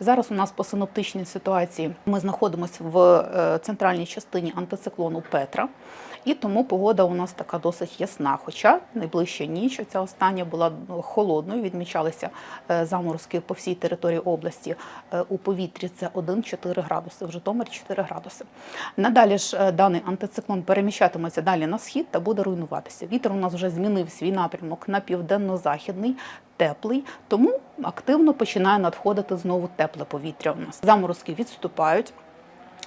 Зараз у нас по синоптичній ситуації ми знаходимося в е, центральній частині антициклону Петра, і тому погода у нас така досить ясна. Хоча найближча ніч, ця остання була ну, холодною, відмічалися е, заморозки по всій території області. Е, У повітрі це 1-4 градуси, в Житомирі 4 градуси. Надалі ж даний антициклон переміщатиметься далі на схід та буде руйнуватися. Вітер у нас вже змінив свій напрямок на південно-західний теплий, тому активно починає надходити знову тепле повітря. У нас заморозки відступають.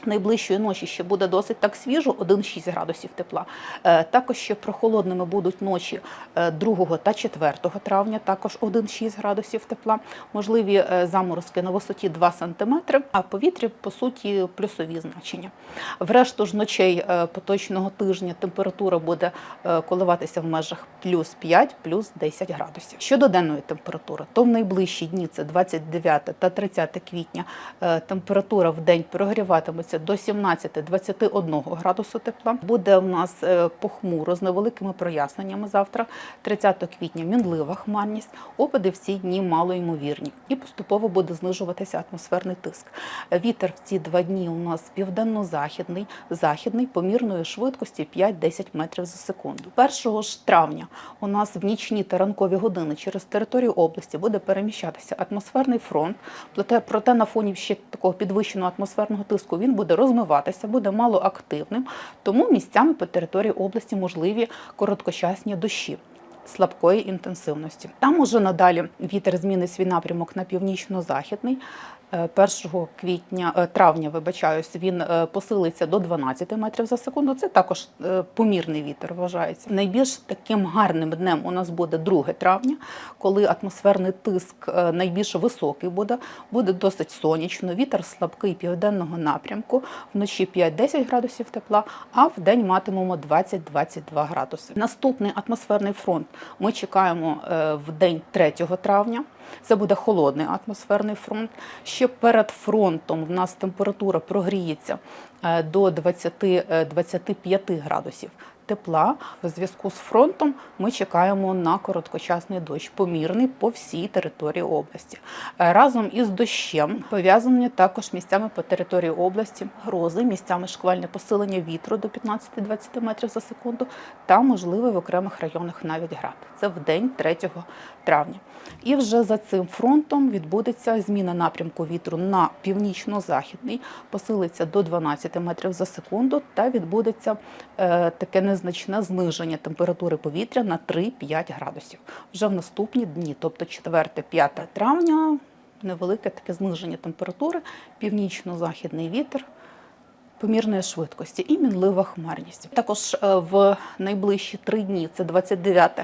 Найближчої ночі ще буде досить так свіжо, 1-6 градусів тепла. Е, Також ще прохолодними будуть ночі е, 2 та 4 травня, також 1-6 градусів тепла. Можливі е, заморозки на висоті 2 см, а в повітрі, по суті, плюсові значення. Врешту ж ночей е, поточного тижня температура буде е, коливатися в межах плюс 5, плюс 10 градусів. Щодо денної температури, то в найближчі дні це 29 та 30 квітня е, температура в день прогріватиметься до 17-21 градусу тепла. Буде в нас е, похмуро з невеликими проясненнями завтра, 30 квітня мінлива хмарність, опади в ці дні малоймовірні і поступово буде знижуватися атмосферний тиск. Вітер в ці два дні у нас південно-західний, західний помірної швидкості 5-10 метрів за секунду. 1 ж травня у нас в нічні та ранкові години через територію області буде переміщатися атмосферний фронт. Проте на фоні ще такого підвищеного атмосферного тиску він буде розмиватися, буде малоактивним, тому місцями по території області можливі короткочасні дощі. Слабкої інтенсивності. Там уже надалі вітер змінить свій напрямок на північно-західний. Е, 1 квітня, е, травня, вибачаюсь, він е, посилиться до 12 метрів за секунду. Це також е, помірний вітер вважається. Найбільш таким гарним днем у нас буде 2 травня, коли атмосферний тиск найбільш високий буде, буде досить сонячно. Вітер слабкий південного напрямку, вночі 5-10 градусів тепла, а в день матимемо 20-22 градуси. Наступний атмосферний фронт ми чекаємо в день 3 травня. Це буде холодний атмосферний фронт. Ще перед фронтом в нас температура прогріється е, до 20-25 градусів тепла. В зв'язку з фронтом ми чекаємо на короткочасний дощ, помірний по всій території області. Е, Разом із дощем пов'язані також місцями по території області грози, місцями шквальне посилення вітру до 15-20 метрів за секунду та можливий в окремих районах навіть град. Це в день 3 травня. І вже за цим фронтом відбудеться зміна напрямку вітру на північно-західний, посилиться до 12 метрів за секунду, та відбудеться е, таке незначне зниження температури повітря на 3-5 градусів. Вже в наступні дні, тобто 4-5 травня, невелике таке зниження температури, північно-західний вітер помірної швидкості і мінлива хмарність. Також е, в найближчі три дні, це 29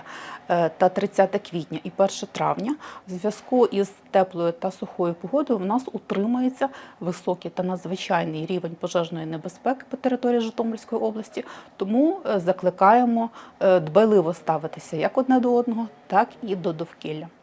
е, та 30 квітня і 1 травня, в зв'язку із теплою та сухою погодою в нас утримується високий та надзвичайний рівень пожежної небезпеки по території Житомирської області. Тому е, закликаємо дбайливо ставитися як одне до одного, так і до довкілля.